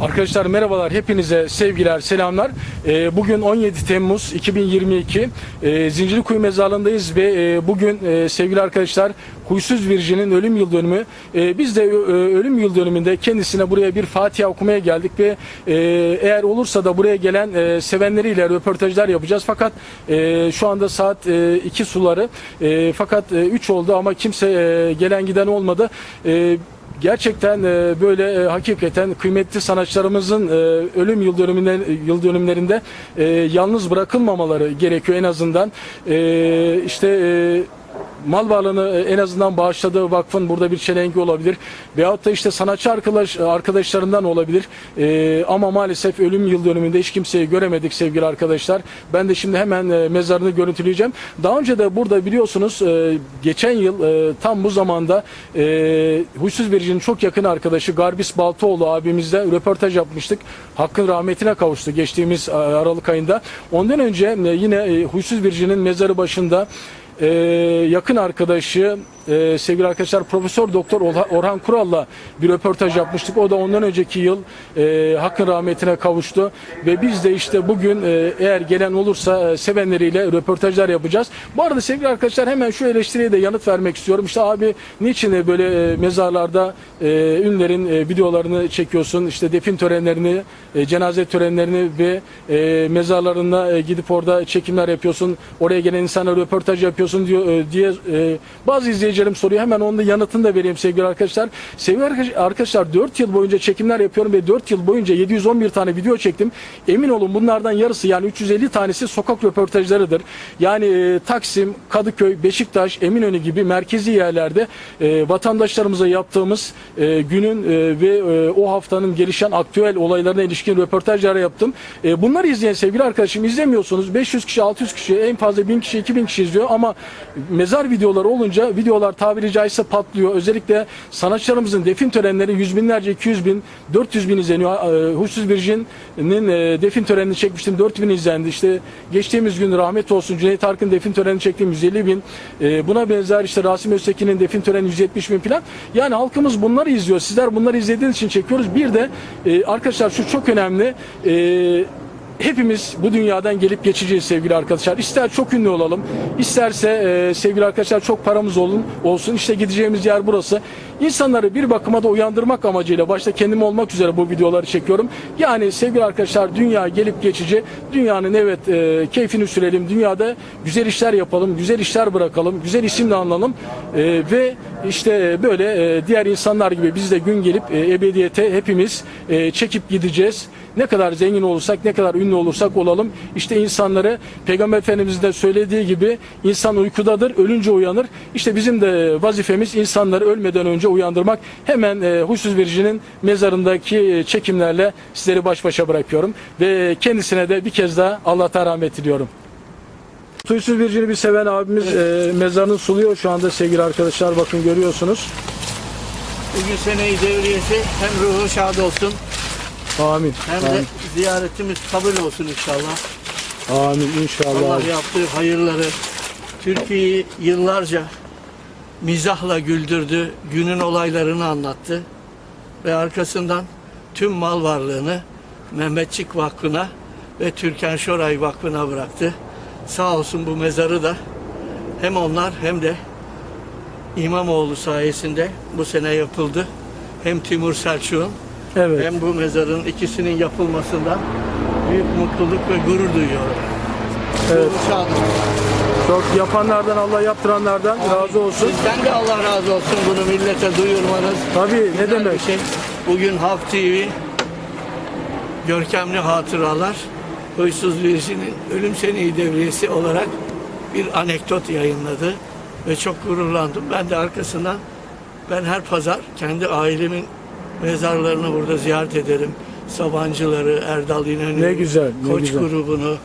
Arkadaşlar merhabalar, hepinize sevgiler, selamlar. Ee, Bugün 17 Temmuz 2022 Ee, Zincirlikuyu Mezarlığı'ndayız ve e, bugün e, sevgili arkadaşlar Huysuz Virjin'in ölüm yıl dönümü. Ee, Biz de e, ölüm yıl dönümünde kendisine buraya bir Fatiha okumaya geldik ve e, eğer olursa da buraya gelen e, sevenleriyle röportajlar yapacağız. Fakat e, şu anda saat 2 suları E, fakat 3 oldu ama kimse e, gelen giden olmadı. E, Gerçekten e, böyle e, hakikaten kıymetli sanatçılarımızın e, ölüm yıl dönümünden yıl dönümlerinde e, yalnız bırakılmamaları gerekiyor en azından. E, işte e, mal varlığını e, en azından bağışladığı vakfın burada bir çelengi olabilir. Veyahut da işte sanatçı arkadaş arkadaşlarından olabilir. E, ama maalesef ölüm yıl dönümünde hiç kimseyi göremedik sevgili arkadaşlar. Ben de şimdi hemen e, mezarını görüntüleyeceğim. Daha önce de burada biliyorsunuz e, geçen yıl e, tam bu zamanda e, Huysuz Verici'nin çok yakın arkadaşı Garbis Baltoğlu abimizle röportaj yapmıştık. Hakkın rahmetine kavuştu geçtiğimiz e, Aralık ayında. Ondan önce e, yine e, Huysuz Verici'nin mezarı başında e, yakın arkadaşı e, sevgili arkadaşlar Profesör Doktor Orha- Orhan Kural'la bir röportaj yapmıştık. O da ondan önceki yıl e, hakkın rahmetine kavuştu ve biz de işte bugün e, eğer gelen olursa e, sevenleriyle röportajlar yapacağız. Bu arada sevgili arkadaşlar hemen şu eleştiriye de yanıt vermek istiyorum. İşte abi niçin de böyle e, mezarlarda e, ünlerin e, videolarını çekiyorsun? İşte defin törenlerini, e, cenaze törenlerini ve e, mezarlarına e, gidip orada çekimler yapıyorsun. Oraya gelen insana röportaj yapıyorsun diyor e, diye e, bazı izleyicilerim soruyor. Hemen onun yanıtını da vereyim sevgili arkadaşlar. Sevgili arkadaş- arkadaşlar 4 yıl boyunca çekimler yapıyorum ve 4 yıl boyunca 711 tane video çektim. Emin olun bunlardan yarısı yani 350 tanesi sokak röportajlarıdır. Yani e, Taksim, Kadıköy, Beşiktaş, Eminönü gibi merkezi yerlerde e, vatandaşlarımıza yaptığımız e, günün e, ve e, o haftanın gelişen aktüel olaylarına ilişkin röportajlar yaptım. E, bunları izleyen sevgili arkadaşım izlemiyorsunuz. 500 kişi, 600 kişi, en fazla 1000 kişi, 2000 kişi izliyor ama mezar videoları olunca videolar tabiri caizse patlıyor. Özellikle sanatçılarımızın defin törenleri yüz binlerce, 200 bin, 400 bin izleniyor. E, Huysuz Virjin'in e, defin törenini çekmiştim. 4000 izlendi. İşte geçtiğimiz gün rahmet olsun Cüneyt Arkın defin törenini çektim 150 bin. E, buna benzer işte Rasim Öztekin'in defin töreni 170 bin falan. Yani halkımız bunları izliyor. Sizler bunları izlediğiniz için çekiyoruz. Bir de arkadaşlar şu çok önemli. E, Hepimiz bu dünyadan gelip geçeceğiz sevgili arkadaşlar. İster çok ünlü olalım, isterse e, sevgili arkadaşlar çok paramız olun, olsun. İşte gideceğimiz yer burası. İnsanları bir bakıma da uyandırmak amacıyla başta kendim olmak üzere bu videoları çekiyorum. Yani sevgili arkadaşlar dünya gelip geçici. Dünyanın evet e, keyfini sürelim. Dünyada güzel işler yapalım, güzel işler bırakalım, güzel isimle anlalım. E, ve işte böyle e, diğer insanlar gibi biz de gün gelip e, ebediyete hepimiz e, çekip gideceğiz. Ne kadar zengin olursak, ne kadar ünlü olursak olalım. İşte insanları Peygamber Efendimiz'in de söylediği gibi insan uykudadır, ölünce uyanır. İşte bizim de vazifemiz insanları ölmeden önce uyandırmak. Hemen e, Huysuz Verici'nin mezarındaki e, çekimlerle sizleri baş başa bırakıyorum. Ve kendisine de bir kez daha Allah'tan rahmet diliyorum. Huysuz Verici'ni bir seven abimiz e, mezarını suluyor şu anda sevgili arkadaşlar. Bakın görüyorsunuz. Bugün seneyi devriyesi hem ruhu şad olsun Amin. hem de ziyaretimiz kabul olsun inşallah. Amin inşallah. Allah yaptığı hayırları Türkiye'yi yıllarca mizahla güldürdü, günün olaylarını anlattı ve arkasından tüm mal varlığını Mehmetçik Vakfı'na ve Türkan Şoray Vakfı'na bıraktı. Sağ olsun bu mezarı da hem onlar hem de İmamoğlu sayesinde bu sene yapıldı. Hem Timur Selçuk'un Evet. hem bu mezarın ikisinin yapılmasından büyük mutluluk ve gurur duyuyorum. Evet. Çok yapanlardan Allah yaptıranlardan razı olsun. Sizden de Allah razı olsun bunu millete duyurmanız. Tabii ne demek. şey. Bugün Halk TV görkemli hatıralar Huysuz Virjin'in ölüm seneyi devriyesi olarak bir anekdot yayınladı ve çok gururlandım. Ben de arkasından ben her pazar kendi ailemin mezarlarını burada ziyaret ederim. Sabancıları, Erdal İnönü, Ne güzel, ne Koç güzel. grubunu,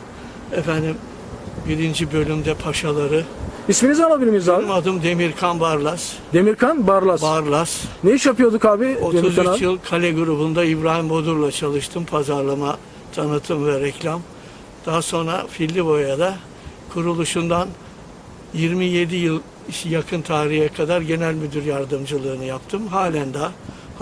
efendim birinci bölümde paşaları. İsminizi alabilir miyiz abi? Benim adım Demirkan Barlas. Demirkan Barlas. Barlas. ne iş yapıyorduk abi? Demirkan 33 abi? yıl Kale grubunda İbrahim Bodur'la çalıştım. Pazarlama, tanıtım ve reklam. Daha sonra Filli Boya'da kuruluşundan 27 yıl yakın tarihe kadar genel müdür yardımcılığını yaptım. Halen daha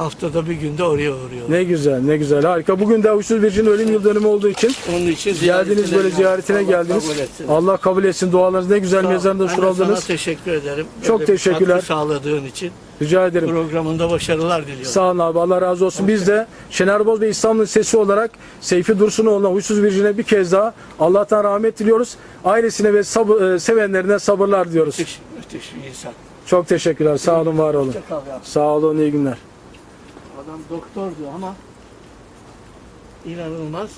Haftada bir günde oraya uğruyorum. Ne güzel, ne güzel. Harika. Bugün de Huysuz Virgin'in ölüm yıl dönümü olduğu için Onun için geldiniz böyle ziyaretine Allah geldiniz. kabul etsin. Allah kabul etsin. Dualarınız ne güzel mezarında şuraldınız. Teşekkür ederim. Çok Böyle bir teşekkürler. katkı sağladığın için. Rica ederim. Programında başarılar diliyorum. Sağ olun abi. Allah razı olsun. Biz de Şener Boz ve İstanbul Sesi olarak Seyfi Dursunoğlu'na, Huysuz Virgin'e bir kez daha Allah'tan rahmet diliyoruz. Ailesine ve sabır, e, sevenlerine sabırlar diliyoruz. Müthiş, müthiş bir insan. Çok teşekkürler. Sağ olun, var olun. Hoşça kal ya. Sağ olun, iyi günler. Adam doktordu ama inanılmaz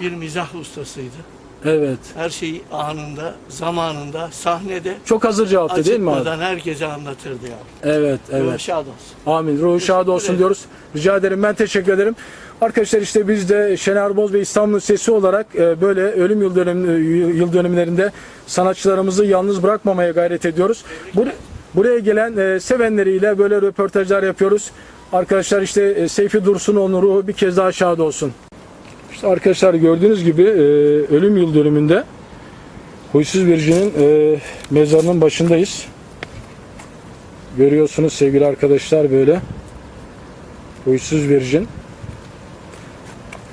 bir mizah ustasıydı. Evet. Her şeyi anında, zamanında, sahnede Çok hazır cevaptı değil mi abi? herkese anlatırdı ya. Evet, evet. Evet. Şad olsun. Amin. Ruhu şad olsun ederim. diyoruz. Rica ederim. Ben teşekkür ederim. Arkadaşlar işte biz de Şener Boz ve İstanbul Sesi olarak e, böyle ölüm yıl, dönüm, yıl dönümlerinde sanatçılarımızı yalnız bırakmamaya gayret ediyoruz. Bur- buraya gelen e, sevenleriyle böyle röportajlar yapıyoruz. Arkadaşlar işte e, Seyfi Dursunoğlu'nun ruhu bir kez daha şad olsun. İşte arkadaşlar gördüğünüz gibi e, ölüm yıl dönümünde Huysuz Virgin'in e, mezarının başındayız. Görüyorsunuz sevgili arkadaşlar böyle. Huysuz Virgin.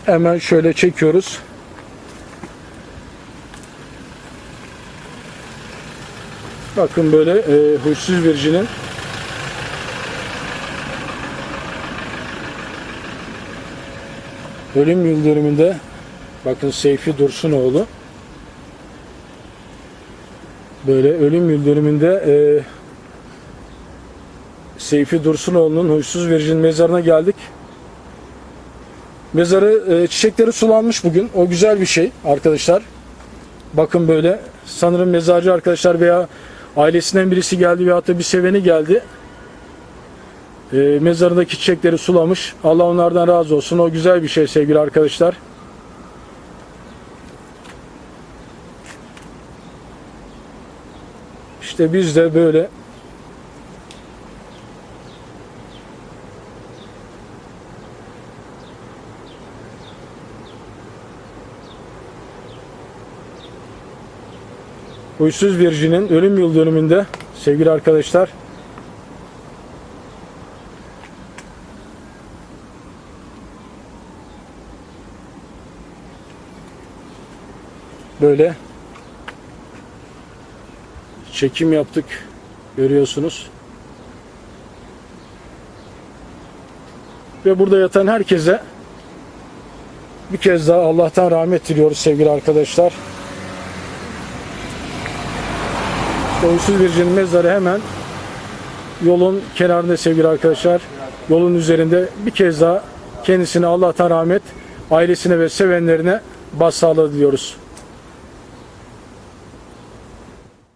Hemen şöyle çekiyoruz. Bakın böyle e, Huysuz Virgin'in ölüm yıl dönümünde bakın Seyfi Dursunoğlu böyle ölüm yıl dönümünde e, Seyfi Dursunoğlu'nun Huysuz Virgin mezarına geldik. Mezarı e, çiçekleri sulanmış bugün. O güzel bir şey arkadaşlar. Bakın böyle sanırım mezarcı arkadaşlar veya ailesinden birisi geldi veyahut da bir seveni geldi. E, mezarındaki çiçekleri sulamış. Allah onlardan razı olsun. O güzel bir şey sevgili arkadaşlar. İşte biz de böyle Huysuz Virgin'in ölüm yıl dönümünde sevgili arkadaşlar böyle çekim yaptık görüyorsunuz. Ve burada yatan herkese bir kez daha Allah'tan rahmet diliyoruz sevgili arkadaşlar. Huysuz Virgin'in mezarı hemen yolun kenarında sevgili arkadaşlar. Yolun üzerinde bir kez daha kendisine Allah'tan rahmet, ailesine ve sevenlerine başsağlığı diliyoruz.